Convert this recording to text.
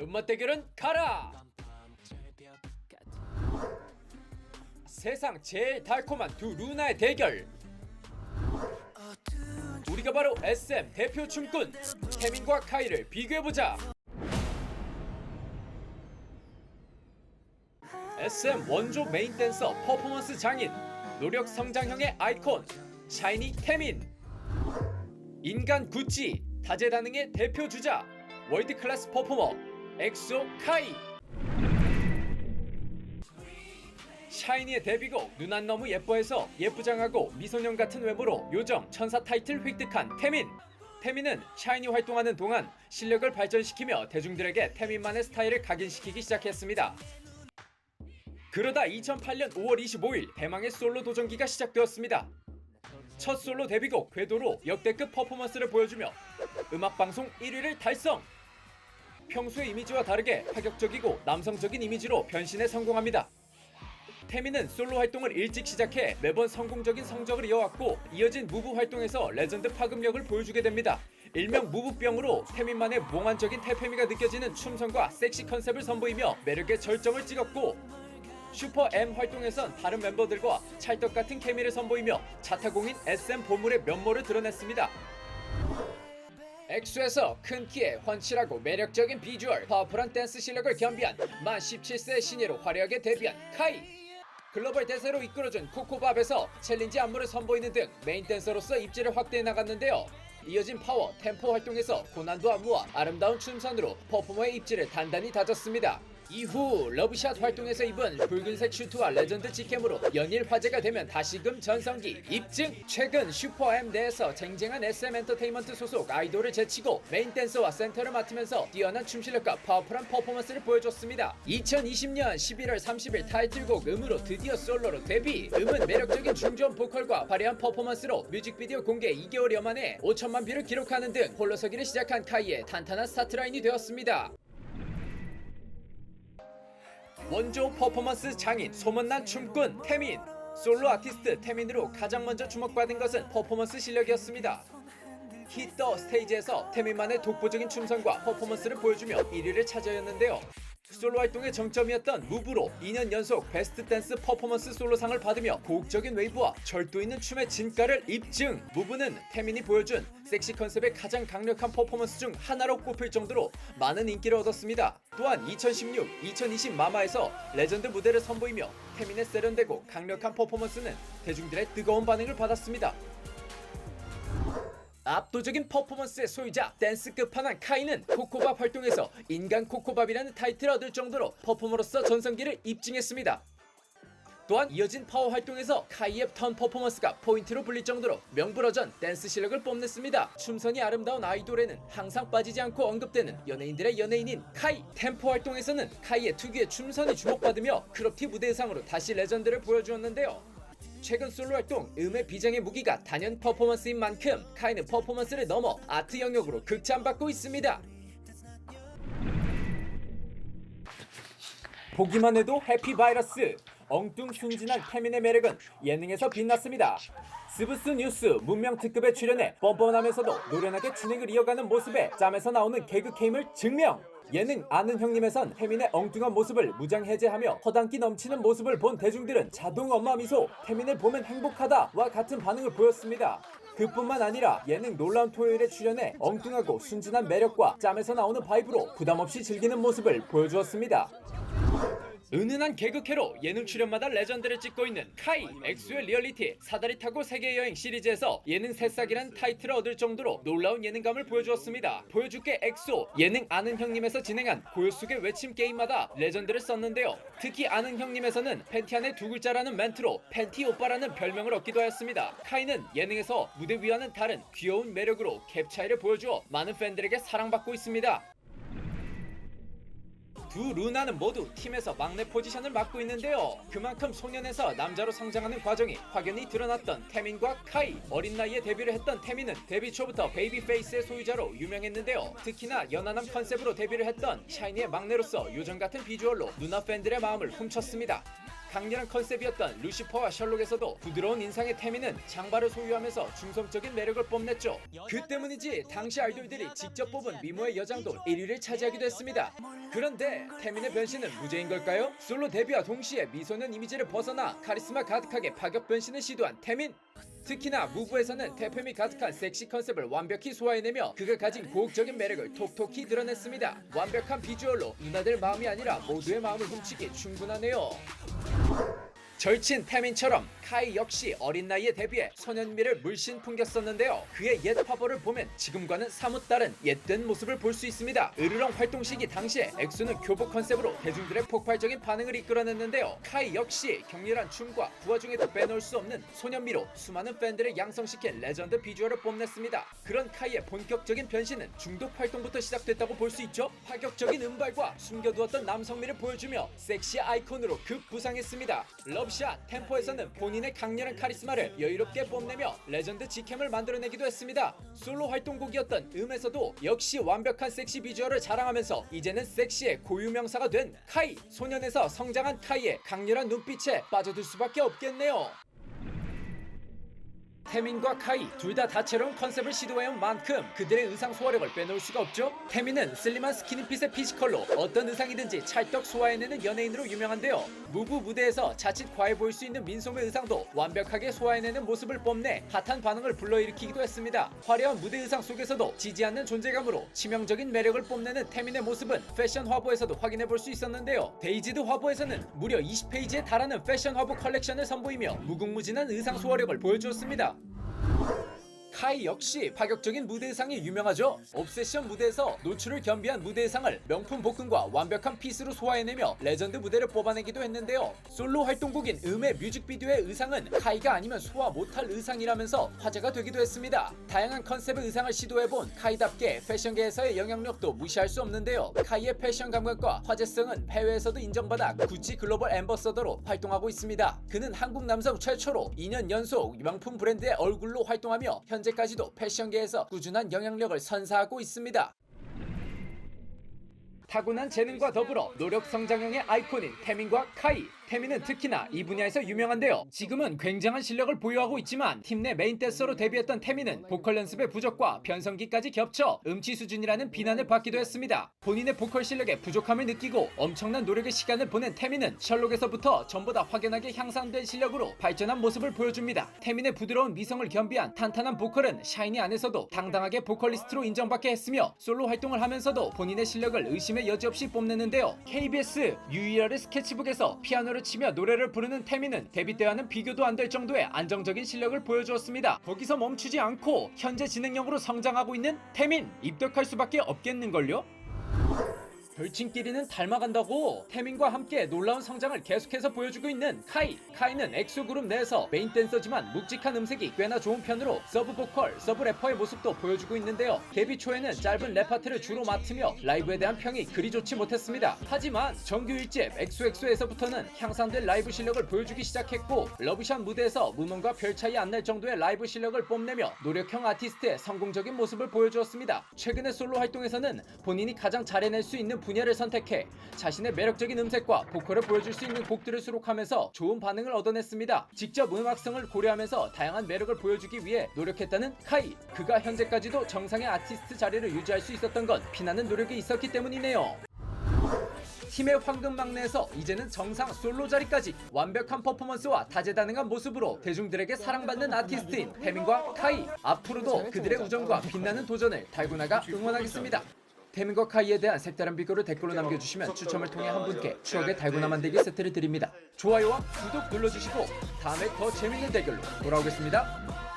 매운맛 대결은 가라! 세상 제일 달콤한 두 루나의 대결! 우리가 바로 SM 대표 춤꾼 태민과 카이를 비교해보자! SM 원조 메인 댄서 퍼포먼스 장인 노력 성장형의 아이콘 샤이니 태민! 인간 구찌 다재다능의 대표 주자 월드 클래스 퍼포머 엑소 카이 샤이니의 데뷔곡 눈안 너무 예뻐해서 예쁘장하고 미소년 같은 외모로 요정 천사 타이틀 획득한 태민 태민은 샤이니 활동하는 동안 실력을 발전시키며 대중들에게 태민만의 스타일을 각인시키기 시작했습니다. 그러다 2008년 5월 25일 대망의 솔로 도전기가 시작되었습니다. 첫 솔로 데뷔곡 궤도로 역대급 퍼포먼스를 보여주며 음악방송 1위를 달성! 평소의 이미지와 다르게 파격적이고 남성적인 이미지로 변신에 성공합니다. 태민은 솔로 활동을 일찍 시작해 매번 성공적인 성적을 이어왔고 이어진 무브 활동에서 레전드 파급력을 보여주게 됩니다. 일명 무브병으로 태민만의 몽환적인 태페미가 느껴지는 춤선과 섹시 컨셉을 선보이며 매력의 절정을 찍었고 슈퍼 M 활동에선 다른 멤버들과 찰떡 같은 케미를 선보이며 자타공인 SM 보물의 면모를 드러냈습니다. 엑소에서 큰 키에 훤칠하고 매력적인 비주얼, 파워풀한 댄스 실력을 겸비한 만 17세 신예로 화려하게 데뷔한 카이. 글로벌 대세로 이끌어준 코코밥에서 챌린지 안무를 선보이는 등 메인 댄서로서 입지를 확대해 나갔는데요. 이어진 파워, 템포 활동에서 고난도 안무와 아름다운 춤선으로 퍼포머의 입지를 단단히 다졌습니다. 이후 러브샷 활동에서 입은 붉은색 슈트와 레전드 직캠으로 연일 화제가 되면 다시금 전성기 입증. 최근 슈퍼M 내에서 쟁쟁한 SM 엔터테인먼트 소속 아이돌을 제치고 메인 댄서와 센터를 맡으면서 뛰어난 춤 실력과 파워풀한 퍼포먼스를 보여줬습니다. 2020년 11월 30일 타이틀곡 음으로 드디어 솔로로 데뷔. 음은 매력적인 중저음 보컬과 화려한 퍼포먼스로 뮤직비디오 공개 2개월여 만에 5천만 뷰를 기록하는 등 홀로서기를 시작한 카이의 탄탄한 스타트라인이 되었습니다 원조 퍼포먼스 장인 소문난 춤꾼 태민 솔로 아티스트 태민으로 가장 먼저 주목받은 것은 퍼포먼스 실력이었습니다. 히터 스테이지에서 태민만의 독보적인 춤선과 퍼포먼스를 보여주며 1위를 차지하였는데요. 솔로 활동의 정점이었던 무브로 2년 연속 베스트 댄스 퍼포먼스 솔로상을 받으며 고혹적인 웨이브와 절도 있는 춤의 진가를 입증. 무브는 태민이 보여준 섹시 컨셉의 가장 강력한 퍼포먼스 중 하나로 꼽힐 정도로 많은 인기를 얻었습니다. 또한 2016, 2020 마마에서 레전드 무대를 선보이며 태민의 세련되고 강력한 퍼포먼스는 대중들의 뜨거운 반응을 받았습니다. 압도적인 퍼포먼스의 소유자 댄스 끝판왕 카이는 코코밥 활동에서 인간 코코밥이라는 타이틀을 얻을 정도로 퍼포머로서 전성기를 입증했습니다. 또한 이어진 파워 활동에서 카이의 턴 퍼포먼스가 포인트로 불릴 정도로 명불허전 댄스 실력을 뽐냈습니다. 춤선이 아름다운 아이돌에는 항상 빠지지 않고 언급되는 연예인들의 연예인인 카이. 템포 활동에서는 카이의 특유의 춤선이 주목받으며 크롭티 무대 의상으로 다시 레전드를 보여주었는데요. 최근 솔로 활동 음의 비장의 무기가 단연 퍼포먼스인 만큼 카이는 퍼포먼스를 넘어 아트 영역으로 극찬받고 있습니다. 보기만 해도 해피 바이러스 엉뚱 순진한 태민의 매력은 예능에서 빛났습니다. 스브스 뉴스 문명 특급에 출연해 뻔뻔하면서도 노련하게 진행을 이어가는 모습에 짬에서 나오는 개그 케임을 증명. 예능 아는 형님에선 태민의 엉뚱한 모습을 무장 해제하며 허당기 넘치는 모습을 본 대중들은 자동 엄마 미소 태민을 보면 행복하다와 같은 반응을 보였습니다. 그뿐만 아니라 예능 놀라운 토요일에 출연해 엉뚱하고 순진한 매력과 짬에서 나오는 바이브로 부담없이 즐기는 모습을 보여주었습니다. 은은한 개그캐로 예능 출연마다 레전드를 찍고 있는 카이 엑소의 리얼리티 사다리 타고 세계 여행 시리즈에서 예능 새싹이란 타이틀을 얻을 정도로 놀라운 예능감을 보여주었습니다. 보여줄게 엑소 예능 아는 형님에서 진행한 고요 속의 외침 게임마다 레전드를 썼는데요. 특히 아는 형님에서는 팬티 안에 두 글자라는 멘트로 팬티 오빠라는 별명을 얻기도 하였습니다. 카이는 예능에서 무대 위와는 다른 귀여운 매력으로 갭 차이를 보여주어 많은 팬들에게 사랑받고 있습니다. 두 루나는 모두 팀에서 막내 포지션을 맡고 있는데요. 그만큼 소년에서 남자로 성장하는 과정이 확연히 드러났던 태민과 카이. 어린 나이에 데뷔를 했던 태민은 데뷔 초부터 베이비 페이스의 소유자로 유명했는데요. 특히나 연하남 컨셉으로 데뷔를 했던 샤이니의 막내로서 요정 같은 비주얼로 누나 팬들의 마음을 훔쳤습니다. 강렬한 컨셉이었던 루시퍼와 셜록에서도 부드러운 인상의 태민은 장발을 소유하면서 중성적인 매력을 뽐냈죠. 그 때문인지 당시 아이돌들이 직접 뽑은 미모의 여장도 1위를 차지하기도 했습니다. 그런데 태민의 변신은 무죄인 걸까요? 솔로 데뷔와 동시에 미소년 이미지를 벗어나 카리스마 가득하게 파격 변신을 시도한 태민. 특히나 무브에서는 대표미 가득한 섹시 컨셉을 완벽히 소화해내며 그가 가진 고혹적인 매력을 톡톡히 드러냈습니다. 완벽한 비주얼로 누나들 마음이 아니라 모두의 마음을 훔치기 충분하네요. 절친 태민처럼 카이 역시 어린 나이에 데뷔해 소년미를 물씬 풍겼었는데요. 그의 옛 화보를 보면 지금과는 사뭇 다른 옛된 모습을 볼 수 있습니다. 으르렁 활동 시기 당시에 엑소는 교복 컨셉으로 대중들의 폭발적인 반응을 이끌어냈는데요. 카이 역시 격렬한 춤과 그 와중에도 빼놓을 수 없는 소년미로 수많은 팬들을 양성시킨 레전드 비주얼을 뽐냈습니다. 그런 카이의 본격적인 변신은 중독 활동부터 시작됐다고 볼 수 있죠. 파격적인 음발과 숨겨두었던 남성미를 보여주며 섹시 아이콘으로 급부상했습니다. 럽샷 템포에서는 본인의 강렬한 카리스마를 여유롭게 뽐내며 레전드 직캠을 만들어내기도 했습니다. 솔로 활동곡이었던 음에서도 역시 완벽한 섹시 비주얼을 자랑하면서 이제는 섹시의 고유 명사가 된 카이 소년에서 성장한 카이의 강렬한 눈빛에 빠져들 수밖에 없겠네요. 태민과 카이 둘 다 다채로운 컨셉을 시도해온 만큼 그들의 의상 소화력을 빼놓을 수가 없죠. 태민은 슬림한 스키니핏의 피지컬로 어떤 의상이든지 찰떡 소화해내는 연예인으로 유명한데요. 무브 무대에서 자칫 과해 보일 수 있는 민소매 의상도 완벽하게 소화해내는 모습을 뽐내 핫한 반응을 불러일으키기도 했습니다. 화려한 무대 의상 속에서도 지지 않는 존재감으로 치명적인 매력을 뽐내는 태민의 모습은 패션 화보에서도 확인해 볼 수 있었는데요. 데이지드 화보에서는 무려 20페이지에 달하는 패션 화보 컬렉션을 선보이며 무궁무진한 의상 소화력을 보여주었습니다. 카이 역시 파격적인 무대 의상이 유명하죠. 옵세션 무대에서 노출을 겸비한 무대 의상을 명품 복근과 완벽한 핏으로 소화해내며 레전드 무대를 뽑아내기도 했는데요. 솔로 활동곡인 음의 뮤직비디오의 의상은 카이가 아니면 소화 못할 의상이라면서 화제가 되기도 했습니다. 다양한 컨셉의 의상을 시도해본 카이답게 패션계에서의 영향력도 무시할 수 없는데요. 카이의 패션 감각과 화제성은 해외에서도 인정받아 구찌 글로벌 앰버서더로 활동하고 있습니다. 그는 한국 남성 최초로 2년 연속 명품 브랜드의 얼굴로 활동하며 현재 까지도 패션계에서 꾸준한 영향력을 선사하고 있습니다. 타고난 재능과 더불어 노력 성장형의 아이콘인 태민과 카이. 태민은 특히나 이 분야에서 유명한데요. 지금은 굉장한 실력을 보유하고 있지만 팀 내 메인 댄서로 데뷔했던 태민은 보컬 연습의 부족과 변성기까지 겹쳐 음치 수준이라는 비난을 받기도 했습니다. 본인의 보컬 실력에 부족함을 느끼고 엄청난 노력의 시간을 보낸 태민은 셜록에서부터 전보다 확연하게 향상된 실력으로 발전한 모습을 보여줍니다. 태민의 부드러운 미성을 겸비한 탄탄한 보컬은 샤이니 안에서도 당당하게 보컬리스트로 인정받게 했으며 솔로 활동을 하면서도 본인의 실력을 의심의 여지 없이 뽐내는데요. KBS 유일의 스케치북에서 피아노를 치며 노래를 부르는 태민은 데뷔 때와는 비교도 안 될 정도의 안정적인 실력을 보여주었습니다. 거기서 멈추지 않고 현재 진행형으로 성장하고 있는 태민 입덕할 수밖에 없겠는걸요? 별칭끼리는 닮아간다고 태민과 함께 놀라운 성장을 계속해서 보여주고 있는 카이. 카이는 엑소 그룹 내에서 메인 댄서지만 묵직한 음색이 꽤나 좋은 편으로 서브 보컬, 서브 래퍼의 모습도 보여주고 있는데요. 데뷔 초에는 짧은 랩 파트를 주로 맡으며 라이브에 대한 평이 그리 좋지 못했습니다. 하지만 정규 1집 엑소엑소에서부터는 향상된 라이브 실력을 보여주기 시작했고 러브샷 무대에서 무문과 별 차이 안 날 정도의 라이브 실력을 뽐내며 노력형 아티스트의 성공적인 모습을 보여주었습니다. 최근의 솔로 활동에서는 본인이 가장 잘해낼 수 있는 분야를 선택해 자신의 매력적인 음색과 보컬을 보여줄 수 있는 곡들을 수록하면서 좋은 반응을 얻어냈습니다. 직접 음악성을 고려하면서 다양한 매력을 보여주기 위해 노력했다는 카이. 그가 현재까지도 정상의 아티스트 자리를 유지할 수 있었던 건 피나는 노력이 있었기 때문이네요. 팀의 황금 막내에서 이제는 정상 솔로 자리까지 완벽한 퍼포먼스와 다재다능한 모습으로 대중들에게 사랑받는 아티스트인 태민과 카이 앞으로도 그들의 우정과 빛나는 도전을 달고 나가 응원하겠습니다. 태민과 카이에 대한 색다른 비교를 댓글로 남겨주시면 추첨을 통해 한 분께 추억의 달고나 만들기 세트를 드립니다. 좋아요와 구독 눌러주시고 다음에 더 재밌는 댓글로 돌아오겠습니다.